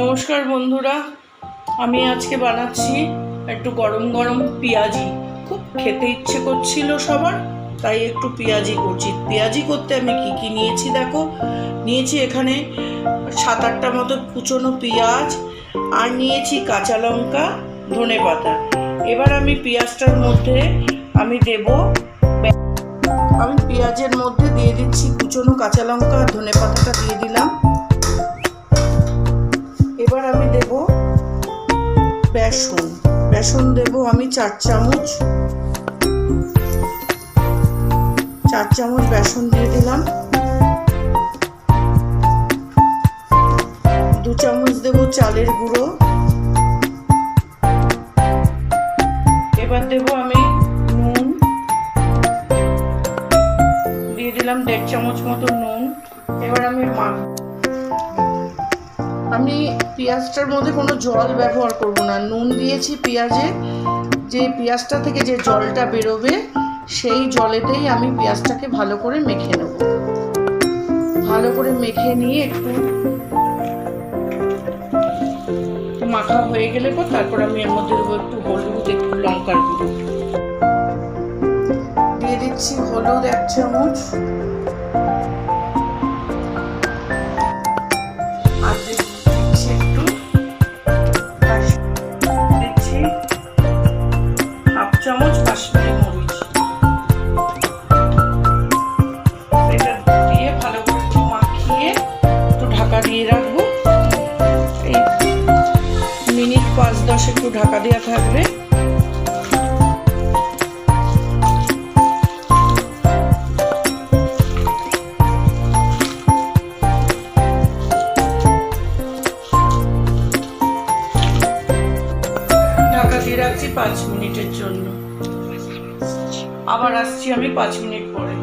নমস্কার বন্ধুরা, আমি আজকে বানাচ্ছি একটু গরম গরম পেঁয়াজি। খুব খেতে ইচ্ছে করছিল সবার, তাই একটু পেঁয়াজি করছি। পেঁয়াজি করতে আমি কি কি নিয়েছি দেখো? নিয়েছি এখানে সাত আটটা মতো কুচনো পেঁয়াজ আর নিয়েছি কাঁচা লঙ্কা, ধনে পাতা। এবার আমি পেঁয়াজটার মধ্যে আমি দেব আমি পেঁয়াজের মধ্যে দিয়ে দিচ্ছি কুচনো কাঁচা লঙ্কা আর ধনে পাতাটা দিয়ে দিলাম। বেসন দেব আমি চার চামচ। চার চামচ বেসন দিয়ে দিলাম। দু চামচ দেব চালের গুঁড়ো। এবার দেব আমি নুন। দিয়ে দিলাম দেড় চামচ মতো নুন। এবার আমি মাখ আমি পেঁয়াজটার মধ্যে কোনো জল ব্যবহার করব না। নুন দিয়েছি পেঁয়াজে। যে পেঁয়াজটা থেকে যে জলটা বেরোবে, সেই জলেতেই আমি পেঁয়াজটাকে ভালো করে মেখে নেব। ভালো করে মেখে নিয়ে একটু মাখা হয়ে গেলে পর তারপর আমি এর মধ্যে দেবো একটু হলুদ, একটু লঙ্কার গুঁড়ো। দিয়ে দিচ্ছি হলুদ এক চামচ। পাঁচ দশ একটু ঢাকা দেওয়া থাকবে। ঢাকা দিয়ে রাখছি পাঁচ মিনিটের জন্য। আবার আসছি আমি পাঁচ মিনিট পরে।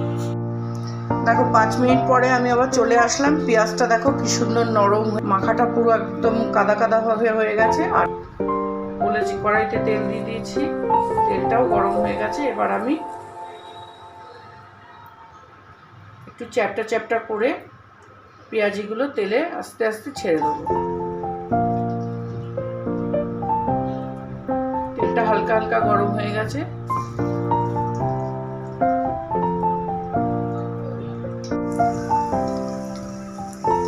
দেখো, পাঁচ মিনিট পরে আমি আবার চলে আসলাম। পেঁয়াজটা দেখো কি সুন্দর নরম মাখাটা পুরো একদম কাদা কাদা ভাবে হয়ে গেছে। আর বলেছি, কড়াইতে তেল দিয়ে দিয়েছি, তেলটাও গরম হয়ে গেছে, এবার আমি একটু চ্যাপটা চ্যাপটা করে পেঁয়াজিগুলো তেলে আস্তে আস্তে ছেড়ে দেবো। তেলটা হালকা হালকা গরম হয়ে গেছে।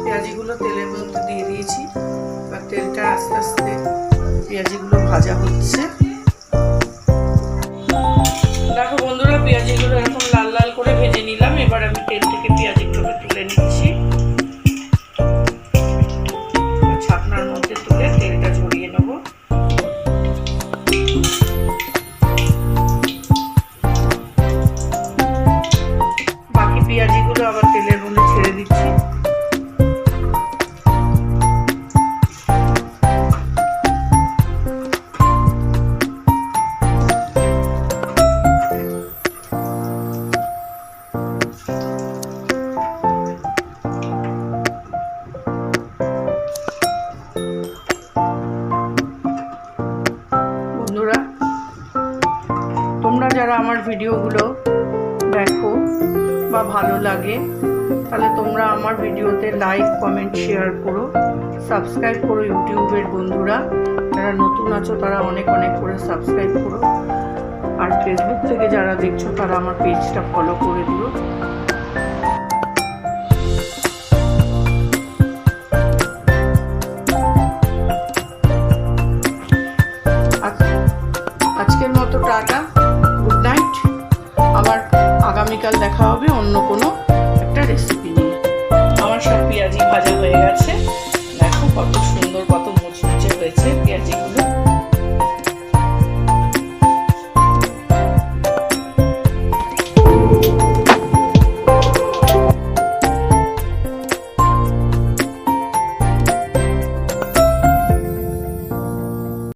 পেঁয়াজিগুলো তেলের মধ্যে দিয়ে দিয়েছি, এবার তেলটা আস্তে আস্তে পেঁয়াজিগুলো ভাজা হচ্ছে। দেখো বন্ধুরা, পেঁয়াজিগুলো এখন লাল লাল করে ভেজে নিলাম। এবার আমি তেল থেকে পেঁয়াজিগুলোকে যারা আমার ভিডিওগুলো দেখো বা ভালো লাগে, তাহলে তোমরা আমার ভিডিওতে লাইক কমেন্ট শেয়ার করো। সাবস্ক্রাইব করো ইউটিউবের বন্ধুরা। যারা নতুন আছো, তারা অনেক অনেক করে সাবস্ক্রাইব করো। আর ফেসবুক থেকে যারা দেখছ, তারা আমার পেজটা ফলো করে দিও। আগামীকাল দেখা হবে অন্য কোনো একটা রেসিপি নিয়ে। আমার সব পেঁয়াজি ভাজা হয়ে গেছে। দেখো কত সুন্দর, কত মুচমুচে হয়েছে